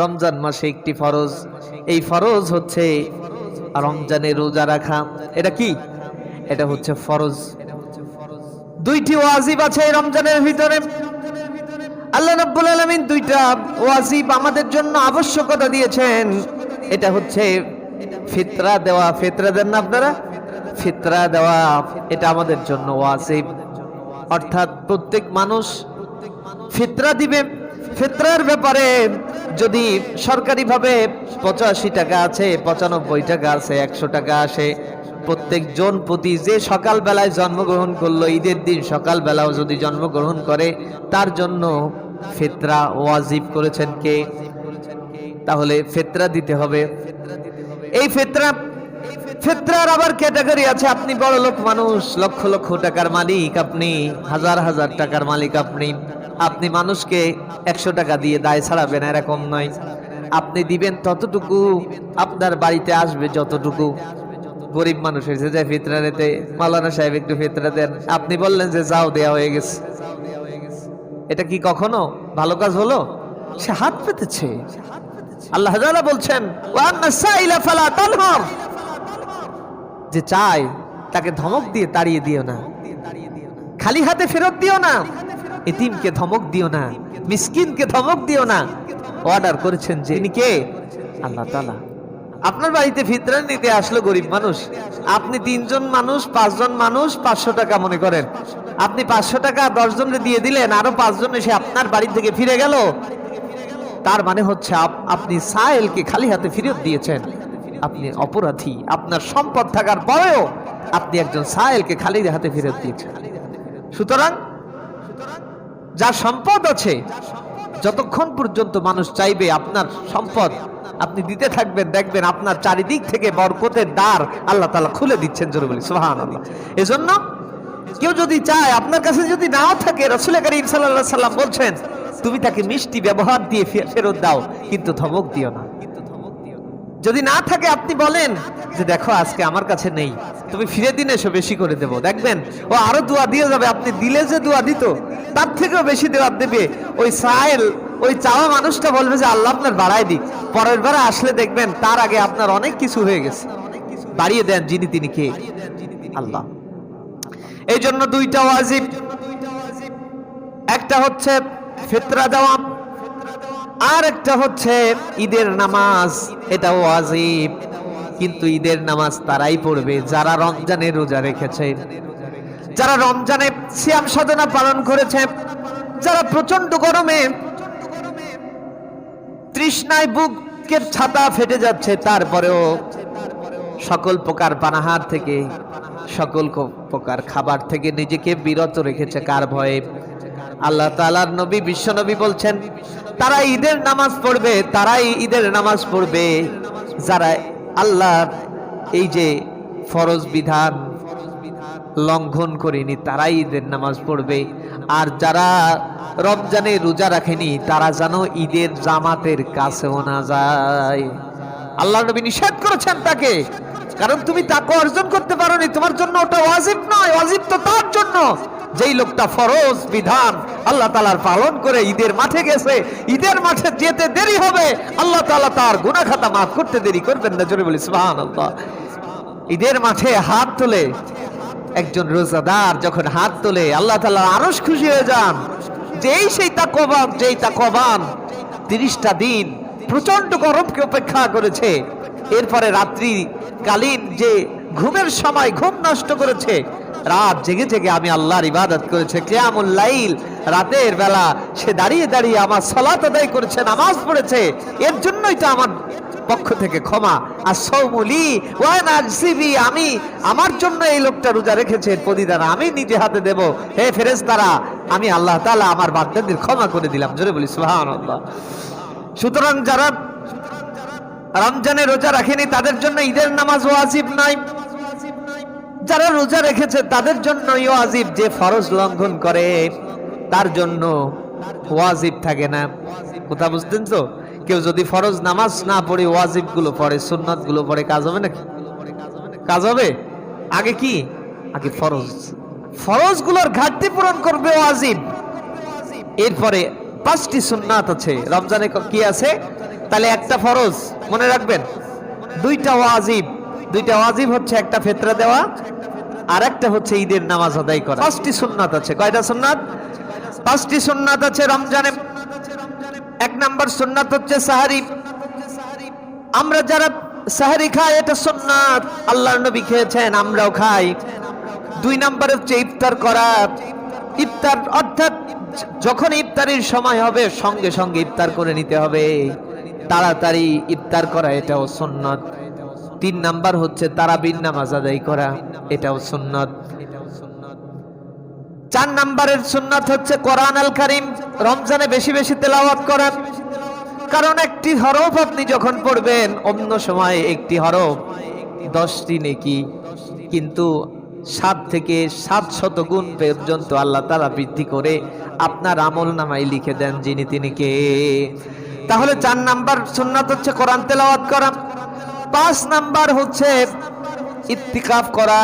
রমজান মাসে একটি ফরজ। এই ফরজ হচ্ছে রমজানে রোজা রাখা। এটা কি? এটা হচ্ছে ফরজ। দুইটি ওয়াজিব আছে এই রমজানের ভিতরে। আল্লাহ রাব্বুল আলামিন দুইটা ওয়াজিব আমাদের জন্য আবশ্যকতা দিয়েছেন। এটা হচ্ছে ফিতরা দেওয়া। ফিতরা দেন না আপনারা? ফিতরা দেওয়া। এটা আমাদের জন্য ওয়াজিব। অর্থাৎ প্রত্যেক মানুষ ফিতরা দিবে। ফিতরার ব্যাপারে যদি সরকারিভাবে পঁচাশি টাকা আছে, পঁচানব্বই টাকা আছে, একশো টাকা আসে প্রত্যেক জন প্রতি যে সকালবেলায় জন্মগ্রহণ করল, ঈদের দিন সকালবেলাও যদি জন্মগ্রহণ করে, তার জন্য ফিতরা ওয়াজিব করেছেন কে? তাহলে ফেতরা দিতে হবে। এই ফেতরা, ফেতরার আবার ক্যাটাগরি আছে, আপনি বড় লোক মানুষ, লক্ষ লক্ষ টাকার মালিক আপনি, হাজার হাজার টাকার মালিক আপনি। আপনি মানুষকে একশো টাকা দিয়ে দায় ছাড়াবেন, এরকম নয়। আপনি দিবেন ততটুকু, আপনার বাড়িতে আসবে যতটুকু। গরিব মানুষ হয়েছে যে ফিতরা নিতে মালানা সাহেব একটু ফিতরা দেন। আপনি বললেন যে যাও, দেয়া হয়ে গেছে। এটা কি কখনো ভালো কাজ হলো? সে হাত পেতেছে। আল্লাহ বলছেন যে চায়, তাকে ধমক দিয়ে তাড়িয়ে দিও না। খালি হাতে ফেরত দিও না। এতিমকে ধমক দিও না মিসকিনকে ধমক দিও না। অর্ডার করেছেন যে ইনি কে? আল্লাহ তাআলা। আপনার বাড়িতে ফিতরা নিতে আসলো গরিব মানুষ। আপনি তিনজন মানুষ পাঁচজন মানুষ পাঁচশো টাকা মনে করেন। আপনি পাঁচশো টাকা দশজনকে দিয়ে দিলেন আরও পাঁচজন এসে আপনার বাড়ি থেকে ফিরে গেল। তার মানে হচ্ছে আপ- আপনি সাহেলকে খালি হাতে ফেরত দিয়েছেন। আপনি অপরাধী। আপনার সম্পদ থাকার পরেও আপনি একজন সাহেলকে খালি হাতে ফেরত দিয়েছেন। সুতরাং যার সম্পদ আছে, যতক্ষণ পর্যন্ত মানুষ চাইবে আপনার সম্পদ, আপনি দিতে থাকবেন, দেখবেন আপনার চারিদিক থেকে বরকতের দ্বার আল্লাহ তালা খুলে দিচ্ছেন জোরে বলি সোহান এজন্য কেউ যদি চায়, আপনার কাছে যদি নাও থাকে, রসুল করিম সাল্লাহ সাল্লাম বলছেন, তুমি তাকে মিষ্টি ব্যবহার দিয়ে ফেরত দাও, কিন্তু ধমক দিও না। যদি না থাকে আপনি বলেন যে দেখো, আজকে আমার কাছে নেই। তুমি ফিরে দিন এসো, বেশি করে দেবো। দেখবেন, ও আরও দোয়া দিয়ে যাবে। আপনি দিলে যে দোয়া দিত, তার থেকেও বেশি দেওয়া দেবে। ওই সাহেল ওই চাওয়া মানুষটা বলবে যে, আল্লাহ আপনার বাড়ায় দিক। পরের বার আসলে দেখবেন, তার আগে আপনার অনেক কিছু হয়ে গেছে। বাড়িয়ে দেন যিনি তিনি কে? আল্লাহ। এই জন্য দুইটা ওয়াজিব। একটা হচ্ছে ফেতরা দেওয়া। আর একটা হচ্ছে ঈদের নামাজ, এটাও ওয়াজিব। কিন্তু ঈদের নামাজ তারাই পড়বে যারা রমজানে রোজা রেখেছে। যারা রমজানে সিয়াম সাধনা পালন করেছে, যারা প্রচণ্ড গরমে তৃষ্ণায় বুকের ছাতা ফেটে যাচ্ছে, তারপরেও সকল প্রকার পানাহার থেকে, সকল প্রকার খাবার থেকে নিজেকে বিরত রেখেছে কার ভয়ে? আল্লাহ তালার নবী বিশ্বনবী বলছেন তারা ঈদের নামাজ পড়বে, তারাই ঈদের নামাজ পড়বে। যারা আল্লাহ এই যে ফরজ বিধান লঙ্ঘন করেনি, তারাই ঈদের নামাজ পড়বে। আর যারা রমজানে রোজা রাখেনি, তারা যেন ঈদের জামাতের কাছেও না যায়। আল্লাহ নবী নিষেধ করেছেন তাকে। কারণ তুমি তাকে অর্জন করতে পারোনি, তোমার জন্য ওটা ওয়াজিব নয়, ওয়াজিব তো তার জন্য। যেই লোকটা ফরজ বিধান, আল্লাহ তালার পালন করে ঈদের মাঠে গেছে, ঈদের মাঠে যেতে দেরি হবে, আল্লাহ তালা তার গুনাহ খাতা মাফ করতে দেরি করবেন না, জোরে বলি, সুবহানাল্লাহ। ঈদের মাঠে হাত তোলে, একজন রোজাদার যখন হাত তোলে, আল্লাহ তাআলা আরশ খুশি হয়ে যান। যেই সেই তাকওয়াবান যেই তাকওয়াবান তিরিশটা দিন প্রচণ্ড গরমকে উপেক্ষা করেছে, এরপরে রাত্রি কালীন যে ঘুমের সময় ঘুম নষ্ট করেছে রাত জেগে জেগে আমি আল্লাহর ইবাদত করেছে, কেয়ামুল লাইল, রাতের বেলা সে দাঁড়িয়ে দাঁড়িয়ে আমার সলাত আদায় করেছে, নামাজ পড়েছে, এর জন্যই তো আমার পক্ষ থেকে ক্ষমা। আর সৌমুলি আমি, আমার জন্য এই লোকটা রোজা রেখেছে প্রতিদান আমি নিজে হাতে দেব। হে ফেরেশতারা, আমি আল্লাহ তালা আমার বান্দাদের ক্ষমা করে দিলাম, জোরে বলি, সুবহানাল্লাহ। সুতরাং যারা রমজানে রোজা রাখেনি, তাদের জন্য ঈদের নামাজ ওয়াজিব নয় যারা রোজা রেখেছে, তাদের জন্য ওয়াজিব যে ফরজ লঙ্ঘন করে, তার জন্য ওয়াজিব থাকে না। কথা বুঝতেন তো? কেউ যদি ফরজ নামাজ না পড়ে ওয়াজিবগুলো পড়ে সুন্নতগুলো পড়ে, কাজ হবে নাকি? কাজ হবে? আগে কি? আগে ফরজ। ফরজগুলোর ঘাটতি পূরণ করবে ওয়াজিব। এরপরে পাঁচটি সুন্নাত আছে। রমজানে কি আছে? তাহলে একটা ফরজ, মনে রাখবেন? দুইটা ওয়াজিব। দুইটা ওয়াজিব হচ্ছে, একটা ফেতরা দেওয়া আর একটা হচ্ছে ঈদের নামাজ আদায় করা। পাঁচটি সুন্নাত আছে। কয়টা সুন্নাত? পাঁচটি সুন্নাত আছে রমজানে। এক নাম্বার সুন্নাত হচ্ছে সাহারি। আমরা যারা সাহারি খাই, এটা সুন্নাত। আল্লাহর নবী খেয়েছেন, আমরাও খাই। দুই নাম্বার হচ্ছে ইফতার করা। ইফতার অর্থাৎ যখন ইফতারির সময় হবে, সঙ্গে সঙ্গে ইফতার করে নিতে হবে। তাড়াতাড়ি ইফতার করা, এটাও সুন্নত। তিন নাম্বার হচ্ছে তারাবির নামাজ আদায় করা। এটাও সুন্নত। চার নাম্বারের সুন্নাত হচ্ছে কোরআন আল কারিম। রমজানে বেশি বেশি তেলাওয়াত করা কারণ একটি হরফ আপনি যখন পড়বেন, অন্য সময় একটি হরফ। দশটি নেকি। কিন্তু সাত থেকে সাত শত গুণ পর্যন্ত আল্লাহ তালা বৃদ্ধি করে আপনার আমল নামাই লিখে দেন যিনি তিনি কে। তাহলে চার নাম্বার সুন্নাত হচ্ছে কোরআন তেলাওয়াত করা। পাঁচ নাম্বার হচ্ছে ইত্তিকাফ করা।